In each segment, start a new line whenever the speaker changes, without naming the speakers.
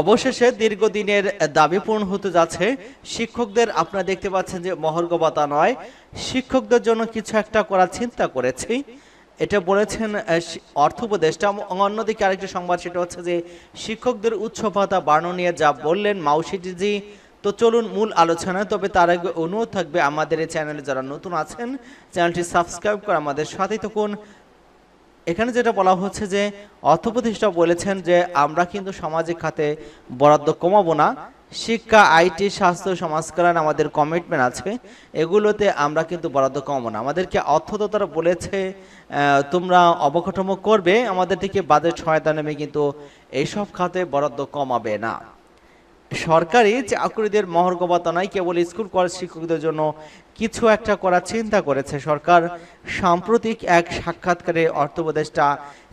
অবশেষে দীর্ঘদিনের দাবি পূরণ হতে যাচ্ছে। শিক্ষকদের আপনারা দেখতে পাচ্ছেন যে মহর্গ ভাতা নয়, শিক্ষকদের জন্য কিছু একটা করার চিন্তা করেছি। এটা বলেছেন অর্থ উপদেষ্টা। অন্যদিকে আরেকটি সংবাদ, সেটা হচ্ছে যে শিক্ষকদের উচ্চ ভাতা বাড়ানো নিয়ে যা বললেন মাউসিটিজি তো চলুন মূল আলোচনায় তবে তার আগে অনুরোধ থাকবে আমাদের এই চ্যানেলে যারা নতুন আছেন, চ্যানেলটি সাবস্ক্রাইব করে আমাদের সাথেই থাকুন। এখানে যেটা বলা হচ্ছে যে অর্থ প্রতিষ্ঠা বলেছেন যে আমরা কিন্তু সামাজিক খাতে বরাদ্দ কমাবো না। শিক্ষা, আইটি, স্বাস্থ্য সমাজ কল্যাণ আমাদের কমিটমেন্ট আছে। এগুলোতে আমরা কিন্তু বরাদ্দ কমাবো না। আমাদেরকে অর্থদতারা বলেছে তোমরা অবকাঠামো করবে, আমাদের থেকে বাজেট সহায়তা নেমে কিন্তু এইসব খাতে বরাদ্দ কমাবে না। সরকারি চাকরিদের মহর্গ নয়, কেবল স্কুল, কলেজ শিক্ষকদের জন্য কিছু একটা করার চিন্তা করেছে সরকার। সাম্প্রতিক এক সাক্ষাৎকারে অর্থ উপদেষ্টা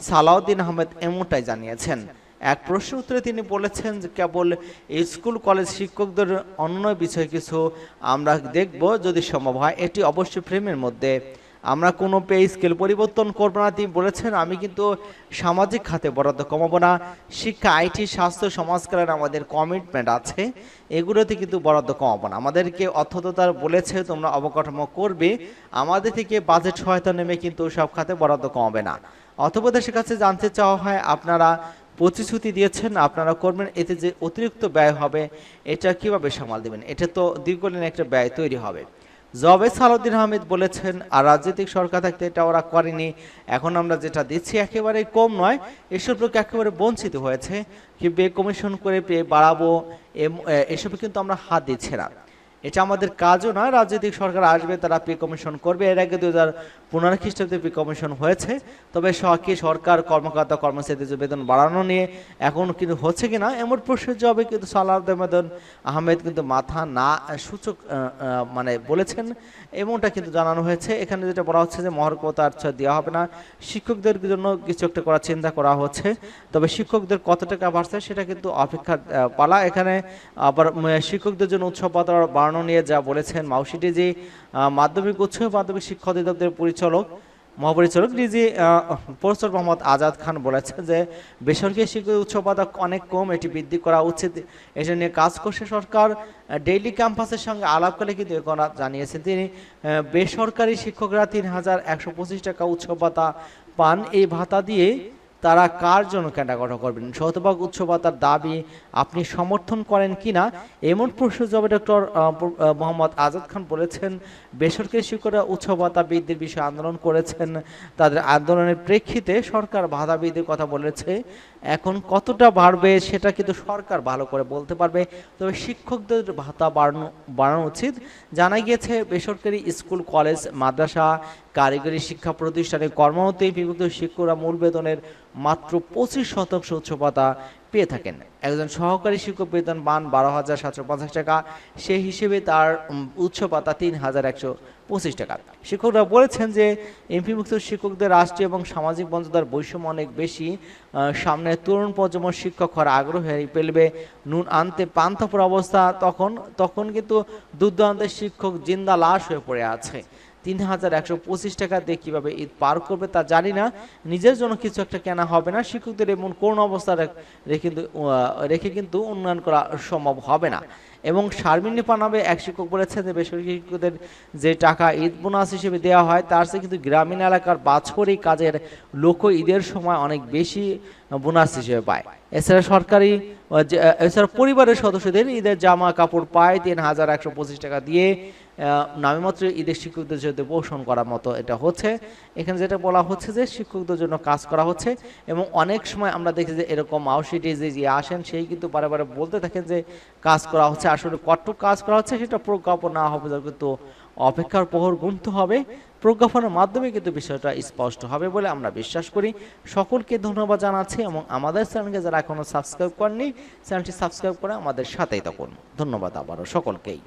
সালাউদ্দিন আহমেদ এমনটাই জানিয়েছেন। এক প্রশ্ন উত্তরে তিনি বলেছেন যে, কেবল স্কুল, কলেজ শিক্ষকদের অন্য বিষয়ে কিছু আমরা দেখব যদি সম্ভব হয়, এটি অবশ্যই ফ্রেমের মধ্যে। আমরা কোনো পে স্কেল পরিবর্তন করব না, তিনি বলেছেন, আমি কিন্তু সামাজিক খাতে বরাদ্দ কমাবো না। শিক্ষা, আইটি, স্বাস্থ্য, সমাজ কল্যাণ আমাদের কমিটমেন্ট আছে, এগুলোতে কিন্তু বরাদ্দ কমাবো না। আমাদেরকে অর্থদতার বলেছে, তোমরা অবকাঠামো করবে, আমাদের থেকে বাজেট সহায়তা নেমে কিন্তু সব খাতে বরাদ্দ কমাবে না। অর্থপ্রদেশের কাছে জানতে চাওয়া হয়, আপনারা প্রতিশ্রুতি দিয়েছেন, আপনারা করবেন, এতে যে অতিরিক্ত ব্যয় হবে, এটা কীভাবে সামাল দেবেন? এটা তো দীর্ঘদিন একটা ব্যয় তৈরি হবে। জবে সালাউদ্দিন আহমেদ বলেছেন, আর রাজনৈতিক সরকার থাকতে এটা ওরা করেনি। এখন আমরা যেটা দিচ্ছি একেবারে কম নয়, এসব লোক একেবারে বঞ্চিত হয়েছে। কি বে কমিশন করে পেয়ে বাড়াবো এসবে কিন্তু আমরা হাত দিচ্ছি না। এটা আমাদের কাজও না রাজনৈতিক সরকার আসবে, তারা পে কমিশন করবে। এর আগে দু হাজার পনেরো খ্রিস্টাব্দে পে কমিশন হয়েছে, তবে সরকারি সরকার, কর্মকর্তা, কর্মচারীদের বেতন বাড়ানো নিয়ে এখন কিন্তু হচ্ছে কি না, এমন প্রশ্নের জবাবে কিন্তু সালাউদ্দিন আহমেদ কিন্তু মাথা না, সূচক মানে বলেছেন। এমনটা কিন্তু জানানো হয়েছে। এখানে যেটা বলা হচ্ছে যে মহর্কতা আচ্ছা দেওয়া হবে না। শিক্ষকদের জন্য কিছু একটা করার চিন্তা করা হচ্ছে, তবে শিক্ষকদের কত টাকা বাড়ছে সেটা কিন্তু অপেক্ষা পালা। এখানে আবার শিক্ষকদের জন্য উৎসব ভাতা বাড়ানো নিয়ে যা বলেছেন মাউসিটি, যে মাধ্যমিক উচ্চ মাধ্যমিক শিক্ষা অধিদপ্তরের পরিচালক, মহাপরিচালক ডিজি প্রফেসর মোহাম্মদ আজাদ খান বলেছেন যে, বেসরকারি শিক্ষক ভাতা অনেক কম, এটি বৃদ্ধি করা উচিত। এটা নিয়ে কাজ করছে সরকার। ডেইলি ক্যাম্পাসের সঙ্গে আলাপ করে কিন্তু কথা জানিয়েছেন তিনি। বেসরকারি শিক্ষকরা তিন হাজার একশো পঁচিশ টাকা উৎসব ভাতা পান। এই ভাতা দিয়ে তারা কার জন্য কেনাকাটা করবেন? শতভাগ উচ্চ ভাতার দাবি আপনি সমর্থন করেন কিনা? এমন প্রশ্ন জবাবে ডক্টর মোহাম্মদ আজাদ খান বলেছেন, বেসরকারি শিক্ষকরা ভাতা বৃদ্ধির বিষয়ে আন্দোলন করেছেন। তাদের আন্দোলনের প্রেক্ষিতে সরকার ভাতা বৃদ্ধির কথা বলেছে। এখন কতটা বাড়বে সেটা কিন্তু সরকার ভালো করে বলতে পারবে। তবে শিক্ষকদের ভাতা বাড়ানো বাড়ানো উচিত। জানা গিয়েছে, বেসরকারি স্কুল, কলেজ, মাদ্রাসা, কারিগরি শিক্ষা প্রতিষ্ঠানে কর্মরত বিভক্ত শিক্ষকরা মূল বেতনের মাত্র পঁচিশ শতাংশ উচ্চ ভাতা পেয়ে থাকেন। একজন সহকারী শিক্ষক বেতন পান বারো হাজার সাতশো পঞ্চাশ টাকা, সেই হিসেবে তার উচ্চ ভাতা তিন হাজার একশো পঁচিশ টাকা। শিক্ষকরা বলেছেন যে এমপিভুক্ত শিক্ষকদের রাষ্ট্রীয় এবং সামাজিক মর্যাদার বৈষম্য অনেক বেশি। সামনে তরুণ প্রজন্ম শিক্ষক হওয়ার আগ্রহ হারিয়ে ফেলবে, নুন আনতে পান্থপুর অবস্থা, তখন তখন কিন্তু দুর্দান্তের শিক্ষক জিন্দা লাশ হয়ে পড়ে আছে। তিন হাজার একশো পঁচিশ টাকা দিয়ে কীভাবে ঈদ পার করবে তা জানি না। নিজের জন্য কিছু একটা কেনা হবে না। শিক্ষকদের এমন কোন অবস্থা রেখে কিন্তু, রেখে কিন্তু উন্নয়ন করা সম্ভব হবে না। এবং শারমিনী পানাবে এক শিক্ষক বলেছেন যে বেসরকারি শিক্ষকদের যে টাকা ঈদ বোনাস হিসেবে দেওয়া হয় তার চেয়ে কিন্তু গ্রামীণ এলাকার বাছরিক কাজের লোক ঈদের সময় অনেক বেশি বোনাস হিসেবে পায়। এছাড়া সরকারি এছাড়া পরিবারের সদস্যদের ঈদের জামা কাপড় পায় তিন হাজার একশো পঁচিশ টাকা দিয়ে। নামেমাত্র ঈদের শিক্ষকদের সাথে পোষণ করার মতো এটা হচ্ছে। এখানে যেটা বলা হচ্ছে যে শিক্ষকদের জন্য কাজ করা হচ্ছে এবং অনেক সময় আমরা দেখি যে এরকম মাউসিটি যে যে আসেন, সেই কিন্তু বারে বারে বলতে থাকেন যে কাজ করা হচ্ছে। আসলে কতটুকু কাজ করা হচ্ছে সেটা প্রজ্ঞাপন না হবে কিন্তু অপেক্ষার প্রহর গুনতে হবে। প্রজ্ঞাপনের মাধ্যমে কিন্তু বিষয়টা স্পষ্ট হবে বলে আমরা বিশ্বাস করি। সকলকে ধন্যবাদ জানাচ্ছি এবং আমাদের চ্যানেলকে যারা এখনও সাবস্ক্রাইব করেননি, চ্যানেলটি সাবস্ক্রাইব করে আমাদের সাথেই থাকুন। ধন্যবাদ আবারও সকলকেই।